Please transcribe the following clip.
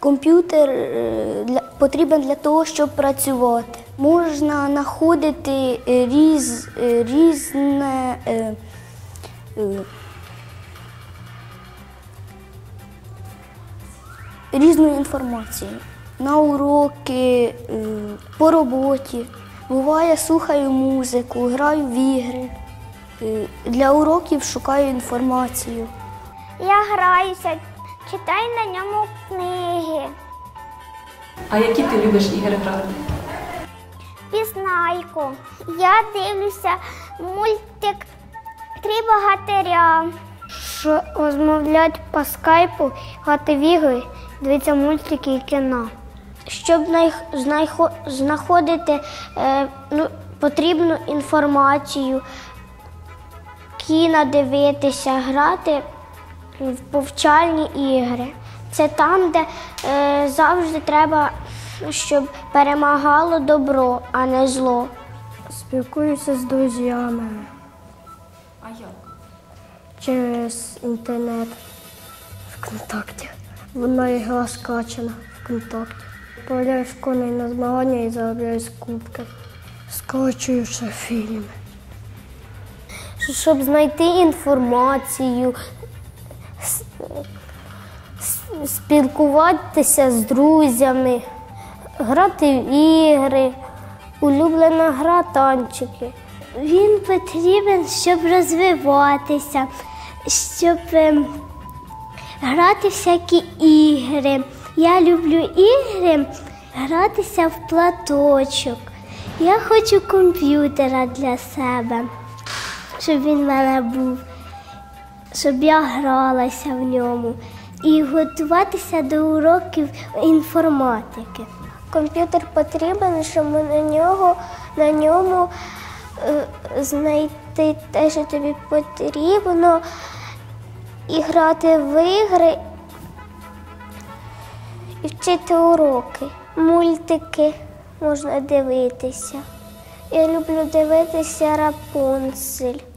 Комп'ютер е, потрібен для того, щоб працювати. Можна знаходити е, різ, е, різне. різну інформацію. На уроки, по роботі. Буває, слухаю музику, граю в ігри. Для уроків шукаю інформацію. Я граюся, читаю на ньому книги, А які ти любиш ігри грати? пізнайку. Я дивлюся мультик Три богатиря. Що розмовляти по скайпу, грати в ігри, дивитися мультики і кіно. Щоб знаходити е, ну, потрібну інформацію, кіно дивитися, грати в повчальні ігри. Це там, де е, завжди треба, щоб перемагало добро, а не зло. Спілкуюся з друзями А як? через інтернет ВКонтакті. Вона ігра скачана ВКонтакті. Появляю школьні на змагання і заробляю кубки. Скачую ще фільми. Щоб знайти інформацію, спілкуватися з друзями, грати в ігри, улюблена гра танчики. Він потрібен, щоб розвиватися, щоб ем, грати всякі ігри. Я люблю ігри гратися в платочок. Я хочу комп'ютера для себе, щоб він в мене був, щоб я гралася в ньому і готуватися до уроків інформатики. Комп'ютер потрібен, щоб на нього на ньому е, знайти те, що тобі потрібно, і грати в ігри і вчити уроки. Мультики можна дивитися. Я люблю дивитися Рапунцель.